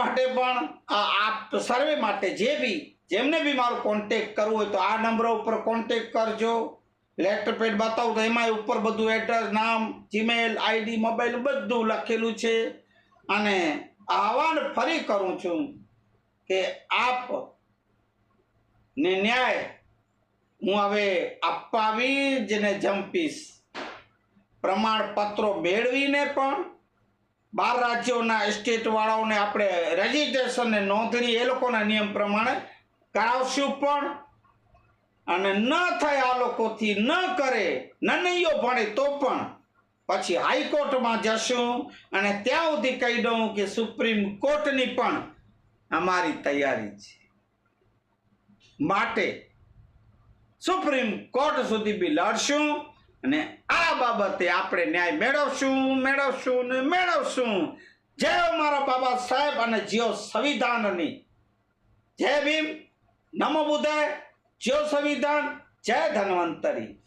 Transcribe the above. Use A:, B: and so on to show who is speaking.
A: માટે પણ આ સર્વે માટે જે બી, જેમને બી મારો કોન્ટેક કરવું હોય તો આ નંબર ઉપર કોન્ટેક કરજો. લેટર પેડ બતાવું તો એમાં ઉપર બધું એડ્રેસ નામ જીમેલ આઈડી મોબાઈલ બધું લખેલું છે. અને આહવાન ફરી કરું છું કે આપ ને ન્યાય હું હવે અપાવી જ ને જંપીશ. પ્રમાણપત્રો મેળવીને પણ બાર રાજ્યોના એસ્ટેટવાળાઓને આપણે રજીસ્ટ્રેશન ને નોંધણી, એ લોકોના નિયમ પ્રમાણે કરાવશું પણ. અને ન થાય આ લોકોથી, ન કરે, નનૈયો ભણે તો પણ. પછી હાઈકોર્ટમાં જશું અને ત્યાં સુધી કહી દઉં કે સુપ્રીમ કોર્ટની પણ અમારી તૈયારી છે. માટે સુપ્રીમ કોર્ટ સુધી બી લડશું. અને આ બાબતે આપણે ન્યાય મેળવશું મેળવશું ને મેળવશું. જય મારા બાબા સાહેબ અને જીઓ સંવિધાનની. જય ભીમ. નમો બુદ્ધાય. જીઓ સંવિધાન. જય ધન્વંતરી.